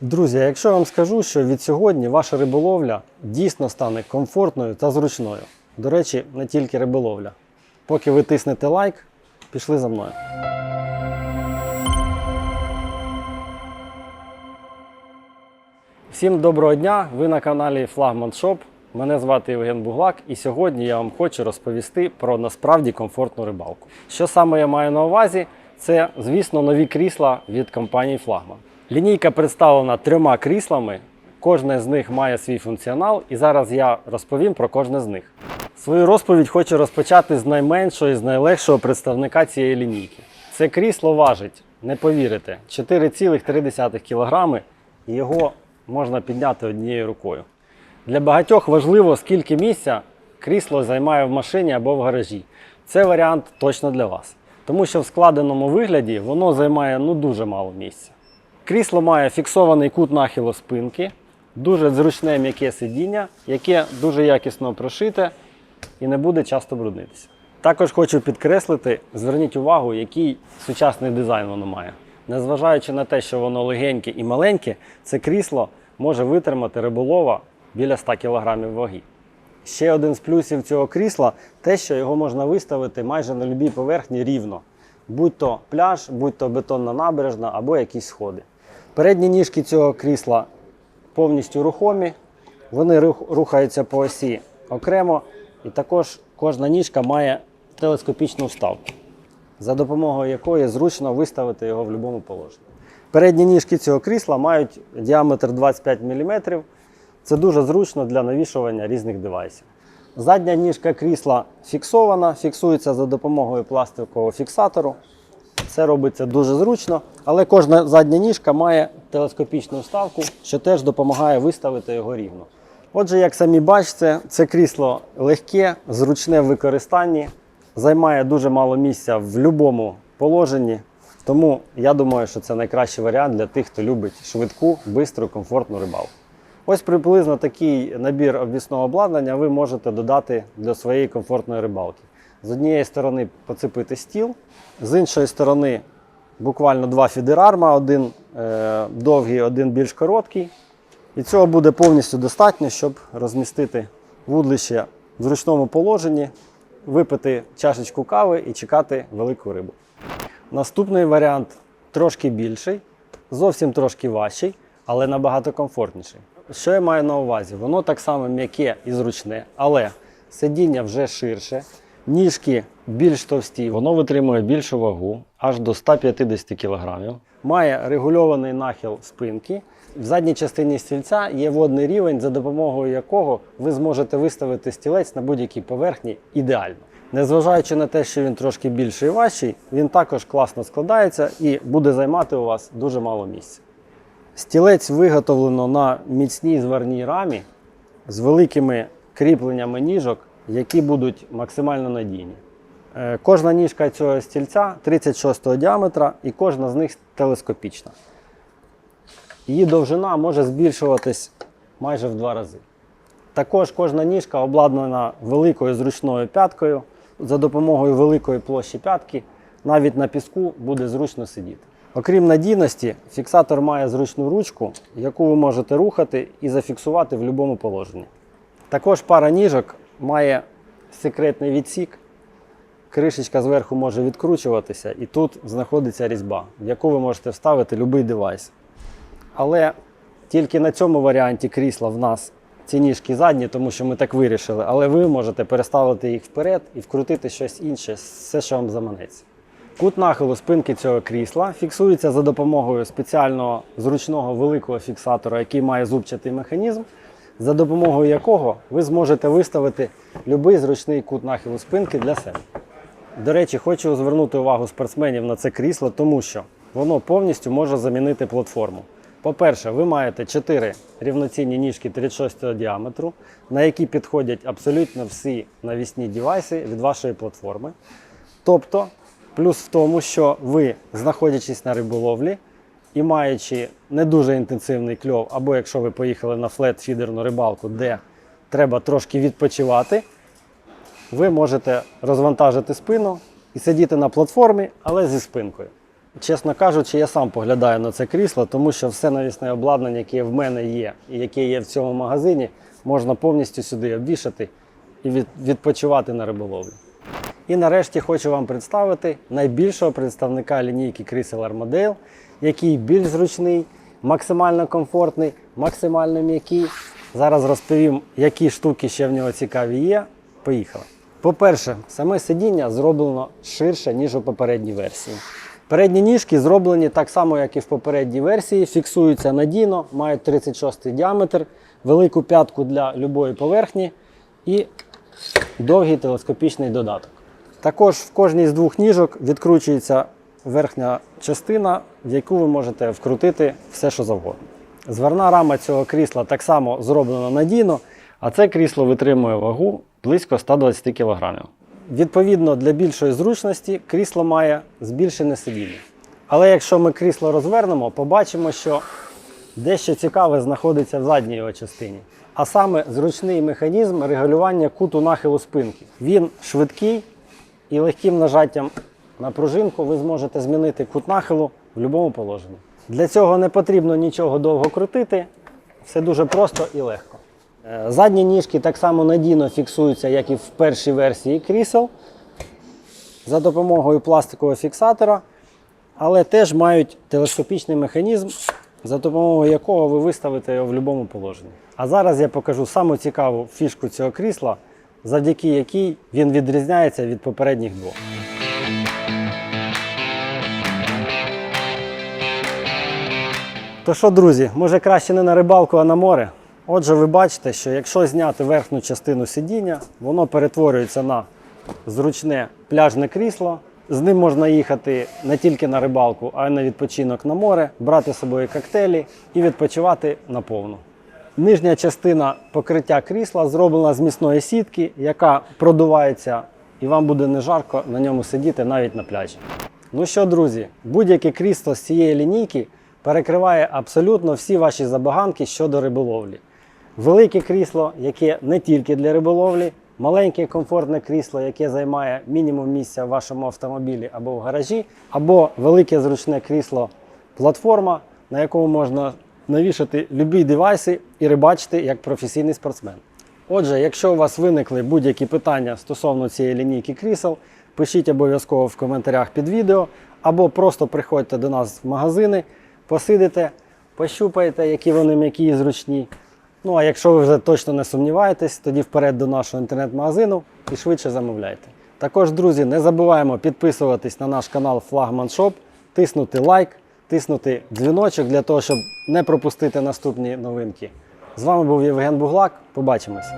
Друзі, якщо я вам скажу, що від сьогодні ваша риболовля дійсно стане комфортною та зручною. До речі, не тільки риболовля. Поки ви тиснете лайк, пішли за мною. Всім доброго дня! Ви на каналі Флагман Шоп. Мене звати Євген Буглак, і сьогодні я вам хочу розповісти про насправді комфортну рибалку. Що саме я маю на увазі? Це, звісно, нові крісла від компанії Флагман. Лінійка представлена трьома кріслами. Кожне з них має свій функціонал, і зараз я розповім про кожне з них. Свою розповідь хочу розпочати з найменшого і з найлегшого представника цієї лінійки. Це крісло важить, не повірите, 4,3 кг, і його можна підняти однією рукою. Для багатьох важливо, скільки місця крісло займає в машині або в гаражі. Це варіант точно для вас. Тому що в складеному вигляді воно займає ну, дуже мало місця. Крісло має фіксований кут нахилу спинки, дуже зручне м'яке сидіння, яке дуже якісно прошите і не буде часто бруднитися. Також хочу підкреслити, зверніть увагу, який сучасний дизайн воно має. Незважаючи на те, що воно легеньке і маленьке, це крісло може витримати риболова біля 100 кг ваги. Ще один з плюсів цього крісла те, що його можна виставити майже на будь-якій поверхні рівно. Будь то пляж, будь то бетонна набережна або якісь сходи. Передні ніжки цього крісла повністю рухомі, вони рухаються по осі окремо, і також кожна ніжка має телескопічну вставку, за допомогою якої зручно виставити його в будь-якому положенні. Передні ніжки цього крісла мають діаметр 25 мм. Це дуже зручно для навішування різних девайсів. Задня ніжка крісла фіксована, фіксується за допомогою пластикового фіксатору. Це робиться дуже зручно, але кожна задня ніжка має телескопічну вставку, що теж допомагає виставити його рівно. Отже, як самі бачите, це крісло легке, зручне в використанні, займає дуже мало місця в будь-якому положенні. Тому я думаю, що це найкращий варіант для тих, хто любить швидку, бистру, комфортну рибалку. Ось приблизно такий набір обвісного обладнання ви можете додати для своєї комфортної рибалки. З однієї сторони поцепити стіл, з іншої сторони буквально два фідерарма, один е, довгий, один більш короткий. І цього буде повністю достатньо, щоб розмістити вудлище в зручному положенні, випити чашечку кави і чекати велику рибу. Наступний варіант трошки більший, зовсім трошки важчий, але набагато комфортніший. Що я маю на увазі? Воно так само м'яке і зручне, але сидіння вже ширше, ніжки більш товсті, воно витримує більшу вагу, аж до 150 кг. Має регульований нахил спинки. В задній частині стільця є водний рівень, за допомогою якого ви зможете виставити стілець на будь-якій поверхні ідеально. Незважаючи на те, що він трошки більший і важчий, він також класно складається і буде займати у вас дуже мало місця. Стілець виготовлено на міцній зварній рамі з великими кріпленнями ніжок, які будуть максимально надійні. Е, Кожна ніжка цього стільця 36 діаметра і кожна з них телескопічна. Її довжина може збільшуватись майже в два рази. Також кожна ніжка обладнана великою зручною п'яткою. За допомогою великої площі п'ятки навіть на піску буде зручно сидіти. Окрім надійності, фіксатор має зручну ручку, яку ви можете рухати і зафіксувати в будь-якому положенні. Також пара ніжок має секретний відсік. Кришечка зверху може відкручуватися, і тут знаходиться різьба, в яку ви можете вставити будь-який девайс. Але тільки на цьому варіанті крісла в нас ці ніжки задні, тому що ми так вирішили. Але ви можете переставити їх вперед і вкрутити щось інше, все, що вам заманеться. Кут нахилу спинки цього крісла фіксується за допомогою спеціального зручного великого фіксатора, який має зубчатий механізм, за допомогою якого ви зможете виставити будь-який зручний кут нахилу спинки для себе. До речі, хочу звернути увагу спортсменів на це крісло, тому що воно повністю може замінити платформу. По-перше, ви маєте 4 рівноцінні ніжки 36 діаметру, на які підходять абсолютно всі навісні девайси від вашої платформи. Тобто, плюс в тому, що ви, знаходячись на риболовлі і маючи не дуже інтенсивний кльов, або якщо ви поїхали на флет-фідерну рибалку, де треба трошки відпочивати, ви можете розвантажити спину і сидіти на платформі, але зі спинкою. чесно кажучи, я сам поглядаю на це крісло, тому що все навісне обладнання, яке в мене є і яке є в цьому магазині, можна повністю сюди обвішати і відпочивати на риболовлі. І нарешті хочу вам представити найбільшого представника лінійки крісел Armadale, який більш зручний, максимально комфортний, максимально м'який. Зараз розповім, які штуки ще в нього цікаві є. Поїхали. По-перше, саме сидіння зроблено ширше, ніж у попередній версії. Передні ніжки зроблені так само, як і в попередній версії, фіксуються надійно, мають 36 діаметр, велику п'ятку для будь-якої поверхні і довгий телескопічний додаток. Також в кожній з двох ніжок відкручується верхня частина, в яку ви можете вкрутити все, що завгодно. Зверна рама цього крісла так само зроблена надійно, а це крісло витримує вагу близько 120 кг. Відповідно, для більшої зручності крісло має збільшене сидіння. Але якщо ми крісло розвернемо, побачимо, що дещо цікаве знаходиться в задній його частині. А саме зручний механізм регулювання куту нахилу спинки. Він швидкий і легким нажаттям на пружинку ви зможете змінити кут нахилу в будь-якому положенні. Для цього не потрібно нічого довго крутити, все дуже просто і легко. Е, Задні ніжки так само надійно фіксуються, як і в першій версії крісел за допомогою пластикового фіксатора, але теж мають телескопічний механізм, за допомогою якого ви виставите його в будь-якому положенні. А зараз я покажу саму цікаву фішку цього крісла, завдяки якій він відрізняється від попередніх двох. То що, друзі, може краще не на рибалку, а на море? Отже, ви бачите, що якщо зняти верхню частину сидіння, воно перетворюється на зручне пляжне крісло. З ним можна їхати не тільки на рибалку, а й на відпочинок на море, брати з собою коктейлі і відпочивати наповну. Нижня частина покриття крісла зроблена з міцної сітки, яка продувається, і вам буде не жарко на ньому сидіти навіть на пляжі. Ну що, друзі, будь-яке крісло з цієї лінійки перекриває абсолютно всі ваші забаганки щодо риболовлі. Велике крісло, яке не тільки для риболовлі, маленьке комфортне крісло, яке займає мінімум місця в вашому автомобілі або в гаражі, або велике зручне крісло платформа, на якому можна навішати любі девайси і рибачити як професійний спортсмен. Отже, якщо у вас виникли будь-які питання стосовно цієї лінійки крісел, пишіть обов'язково в коментарях під відео, або просто приходьте до нас в магазини, посидите, пощупаєте, які вони м'які і зручні. Ну а якщо ви вже точно не сумніваєтесь, тоді вперед до нашого інтернет-магазину і швидше замовляйте. Також, друзі, не забуваємо підписуватись на наш канал Flagman Shop, тиснути лайк, тиснути дзвіночок для того, щоб не пропустити наступні новинки. З вами був Євген Буглак. Побачимось!